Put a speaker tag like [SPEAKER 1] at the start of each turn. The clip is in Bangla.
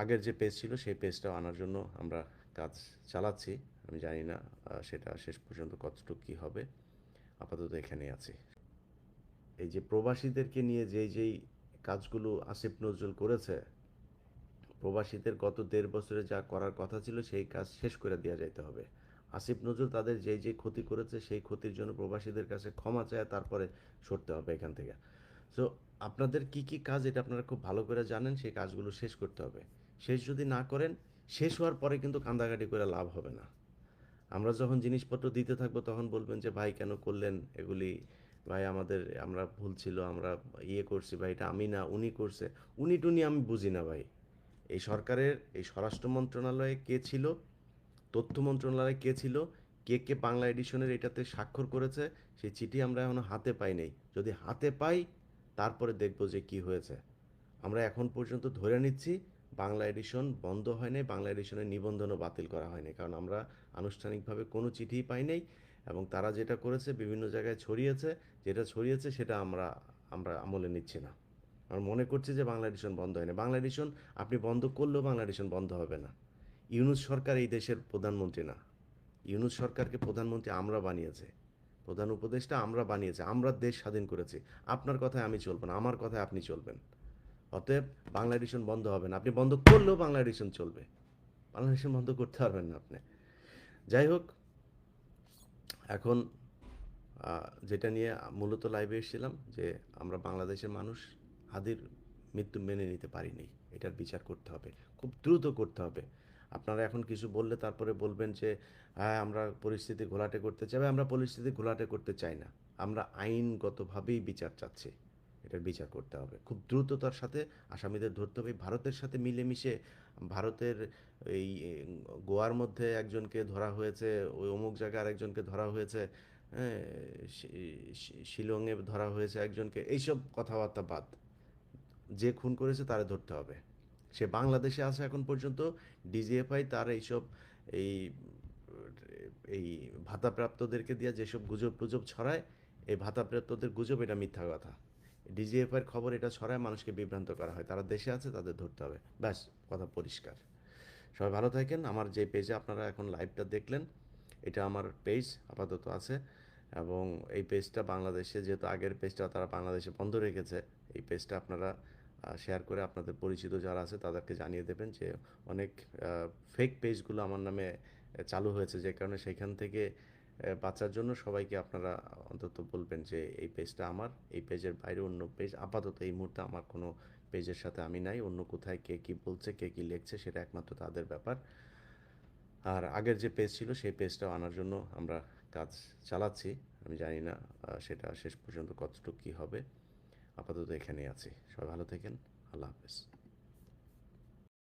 [SPEAKER 1] আগের যে পেজ ছিল, সেই পেজটাও আনার জন্য আমরা কাজ চালাচ্ছি। আমি জানি না সেটা শেষ পর্যন্ত কতটুকু কী হবে। আপাতত এখানেই আছি। এই যে প্রবাসীদেরকে নিয়ে যেই যেই কাজগুলো আসিফ নজরুল করেছে, প্রবাসীদের গত দেড় বছরে যা করার কথা ছিল, সেই কাজ শেষ করে দেওয়া যাইতে হবে। আসিফ নজরুল তাদের যেই যে ক্ষতি করেছে, সেই ক্ষতির জন্য প্রবাসীদের কাছে ক্ষমা চায়, তারপরে সরতে হবে এখান থেকে। সো আপনাদের কি কি কাজ, এটা আপনারা খুব ভালো করে জানেন, সেই কাজগুলো শেষ করতে হবে। শেষ যদি না করেন, শেষ হওয়ার পরে কিন্তু কান্দাকাটি করে লাভ হবে না। আমরা যখন জিনিসপত্র দিতে থাকব, তখন বলবেন যে, ভাই, কেন করলেন এগুলি? ভাই, আমাদের, আমরা ভুল ছিল, আমরা ইয়ে করছি, ভাই, এটা আমি না, উনি করছে। উনি টুনি আমি বুঝি না, ভাই। এই সরকারের, এই স্বরাষ্ট্র মন্ত্রণালয়ে কে ছিল, তথ্য মন্ত্রণালয়ে কে ছিল, কে কে বাংলা এডিশনের এটাতে স্বাক্ষর করেছে, সেই চিঠি আমরা এখনও হাতে পাই নাই। যদি হাতে পাই, তারপরে দেখব যে কি হয়েছে। আমরা এখন পর্যন্ত ধরে নিচ্ছি বাংলা এডিশন বন্ধ হয় নাই বাংলা এডিশনের নিবন্ধনও বাতিল করা হয়নি। কারণ আমরা আনুষ্ঠানিকভাবে কোনো চিঠিই পাই নাই এবং তারা যেটা করেছে, বিভিন্ন জায়গায় ছড়িয়েছে, যেটা ছড়িয়েছে সেটা আমরা আমরা আমলে নিচ্ছি না। আমরা মনে করছি যে বাংলা এডিশন বন্ধ হয় বাংলা এডিশন আপনি বন্ধ করলেও বাংলা এডিশন বন্ধ হবে না। ইউনুস সরকার এই দেশের প্রধানমন্ত্রী না। ইউনুস সরকারকে প্রধানমন্ত্রী আমরা বানিয়েছে। প্রধান উপদেষ্টা আমরা বানিয়েছে। আমরা দেশ স্বাধীন করেছি। আপনার কথায় আমি চলবো না। আমার কথায় আপনি চলবেন। অতএব বাংলা এডিশন বন্ধ হবে না। আপনি বন্ধ করলেও বাংলা এডিশন চলবে। বাংলা এডিশন বন্ধ করতে পারবেন না আপনি। যাই হোক, এখন যেটা নিয়ে মূলত লাইভে এসেছিলাম যে আমরা বাংলাদেশের মানুষ হাদির মৃত্যু মেনে নিতে পারিনি। এটার বিচার করতে হবে। খুব দ্রুত করতে হবে। আপনারা এখন কিছু বললে তারপরে বলবেন যে হ্যাঁ আমরা পরিস্থিতি ঘোলাটে করতে চাই আমরা পরিস্থিতি ঘোলাটে করতে চাই না। আমরা আইনগতভাবেই বিচার চাচ্ছি। এটার বিচার করতে হবে। খুব দ্রুততার সাথে আসামিদের ধরতে হবে। ভারতের সাথে মিলেমিশে ভারতের এই গোয়ার মধ্যে একজনকে ধরা হয়েছে, ওই অমুক জায়গায় আরেকজনকে ধরা হয়েছে হ্যাঁ শিলংয়ে ধরা হয়েছে একজনকে, এইসব কথাবার্তা বাদ। যে খুন করেছে তারে ধরতে হবে। সে বাংলাদেশে আছে এখন পর্যন্ত, ডিজিএফআই তার এইসব এই এই ভাতাপ্রাপ্তদেরকে দিয়ে যেসব গুজব টুজব ছড়ায়, এই ভাতাপ্রাপ্তদের গুজব এটা মিথ্যা কথা। ডিজিএফআইয়ের খবর এটা ছড়ায় মানুষকে বিভ্রান্ত করা হয়। তারা দেশে আছে, তাদের ধরতে হবে। ব্যাস, কথা পরিষ্কার। সবাই ভালো থাকেন। আমার যে পেজে আপনারা এখন লাইভটা দেখলেন, এটা আমার পেজ আপাতত আছে। এবং এই পেজটা বাংলাদেশে যেহেতু আগের পেজটা তারা বাংলাদেশে বন্ধ রেখেছে, এই পেজটা আপনারা শেয়ার করে আপনাদের পরিচিত যারা আছে তাদেরকে জানিয়ে দেবেন যে অনেক ফেক পেজগুলো আমার নামে চালু হয়েছে। যে কারণে সেখান থেকে বাঁচার জন্য সবাইকে আপনারা অন্তত বলবেন যে এই পেজটা আমার, এই পেজের বাইরে অন্য পেজ আপাতত এই মুহূর্তে আমার কোনো পেজের সাথে আমি নাই। অন্য কোথায় কে কী বলছে, কে কী লিখছে সেটা একমাত্র তাদের ব্যাপার। আর আগের যে পেজ ছিল সেই পেজটাও আনার জন্য আমরা কাজ চালাচ্ছি। আমি জানি না সেটা শেষ পর্যন্ত কতটুকু কী হবে। আপাতত এখানেই আছি। সবাই ভালো থাকেন। আল্লাহ হাফেজ।